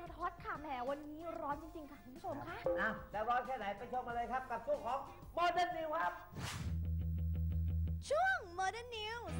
ด็นฮอตๆค่ะแหมวันนี้ร้อนจริง ๆ ค่ะคุณผู้ชมค่ะ อะจะร้อนแค่ไหนไปชมกันเลยครับกับช่วงของโมเดิร์นนิวครับ ช่วง Modern News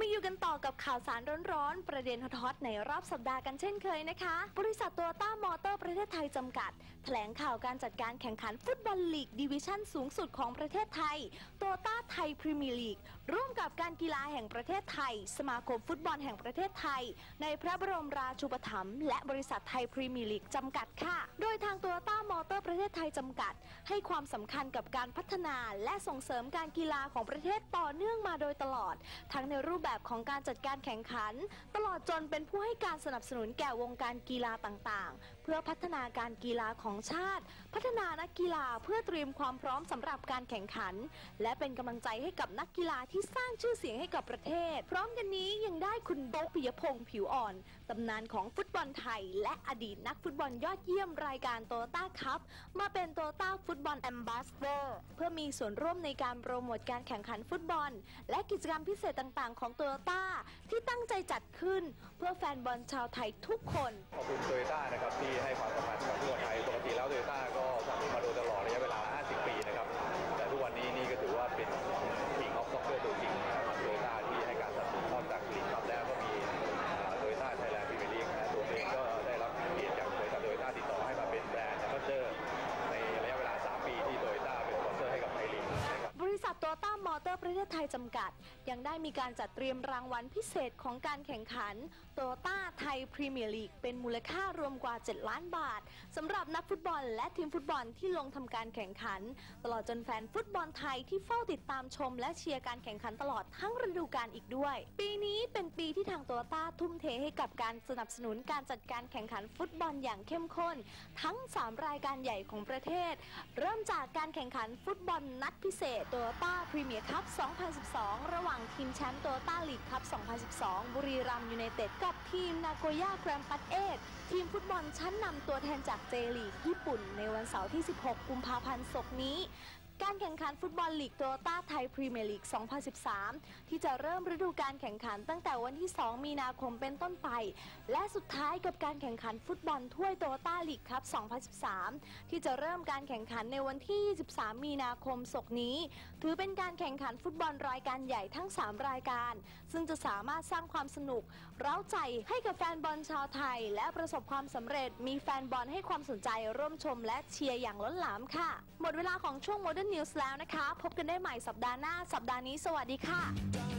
มาอยู่กันต่อกับข่าวสารร้อนๆ ประเด็นฮอตๆในรอบสัปดาห์กันเช่นเคยนะคะ บริษัทตโยต้ามอเตอร์ประเทศไทยจำกัด แถลงข่าวการจัดการแข่งขันฟุตบอลลีกดิวิชั่นสูงสุดของประเทศไทยตโยต้าไทยพรีเมียร์ลีก ร่วมกับการกีฬาแห่งประเทศไทย สมาคมฟุตบอลแห่งประเทศไทย ในพระบรมราชูปถัมภ์และบริษัทไทยพรีเมียร์ลีกจำกัดค่ะ โดยทางตโยต้ามอเตอร์ประเทศไทยจำกัด ให้ความสำคัญกับการพัฒนาและส่งเสริมการกีฬาของประเทศต่อเนื่องมาโดยตลอด ทั้งในรูปแบบแบบของการจัดการแข่งขัน ตลอดจนเป็นผู้ให้การสนับสนุนแก่วงการกีฬาต่างๆ เพื่อพัฒนาการกีฬาของชาติ พัฒนานักกีฬาเพื่อเตรียมความพร้อมสำหรับการแข่งขัน และเป็นกำลังใจให้กับนักกีฬาที่สร้างชื่อเสียงให้กับประเทศ พร้อมกันนี้ยังได้คุณโบ๊ทปิยพงษ์ผิวอ่อนตำนานของฟุตบอลไทย และอดีตนักฟุตบอลยอดเยี่ยมรายการโตต้าคัพมาเป็นโตต้าฟุตบอลแอมบาสเดอร์เพื่อมีส่วนร่วมในการโปรโมทการแข่งขันฟุตบอล และกิจกรรมพิเศษต่างๆ ของโตโยต้าที่ตั้งใจจัดขึ้นเพื่อแฟนบอลชาวไทยทุกคนขอบคุณโตโยต้านะครับ ไทยจำกัด ยังได้มีการจัดเตรียมรางวัลพิเศษของการแข่งขันโตต้าไทยพรีเมียร์ลีกเป็นมูลค่ารวมกว่า 7 ล้านบาทสำหรับนักฟุตบอลและทีมฟุตบอลที่ลงทำการแข่งขัน ตลอดจนแฟนฟุตบอลไทยที่เฝ้าติดตามชม และเชียร์การแข่งขันตลอดทั้งฤดูกาลอีกด้วย ปีนี้เป็นปีที่ทางโตต้าทุ่มเทให้กับการสนับสนุนการจัดการแข่งขันฟุตบอลอย่างเข้มข้น ทั้ง 3 รายการใหญ่ของประเทศ เริ่มจากการแข่งขันฟุตบอลนัดพิเศษโตต้าพรีเมียร์คัพ2012 ระหว่างทีมแชมป์โตโยต้าลีกคัพ 2012 บุรีรัมย์ยูไนเต็ดกับทีมนาโกย่าแกรมปัตเอททีมฟุตบอลชั้นนำตัวแทนจากเจลีกญี่ปุ่น ในวันเสาร์ที่ 16 กุมภาพันธ์ศกนี้ การแข่งขันฟุตบอลลีกโตต้าไทยพรีเมียร์ลีก 2013 ที่จะเริ่มฤดูการแข่งขันตั้งแต่วันที่ 2 มีนาคมเป็นต้นไป และสุดท้ายกับการแข่งขันฟุตบอลถ้วยโตต้าลีกครับ 2013 ที่จะเริ่มการแข่งขันในวันที่ 23 มีนาคมศกนี้ ถือเป็นการแข่งขันฟุตบอลรายการใหญ่ทั้ง 3 รายการ ซึ่งจะสามารถสร้างความสนุก เร้าใจให้กับแฟนบอลชาวไทย และประสบความสำเร็จมีแฟนบอลให้ความสนใจร่วมชมและเชียร์อย่างล้นหลามค่ะ หมดเวลาของช่วง Modern News แล้วนะคะ พบกันได้ใหม่สัปดาห์หน้า สัปดาห์นี้ สวัสดีค่ะ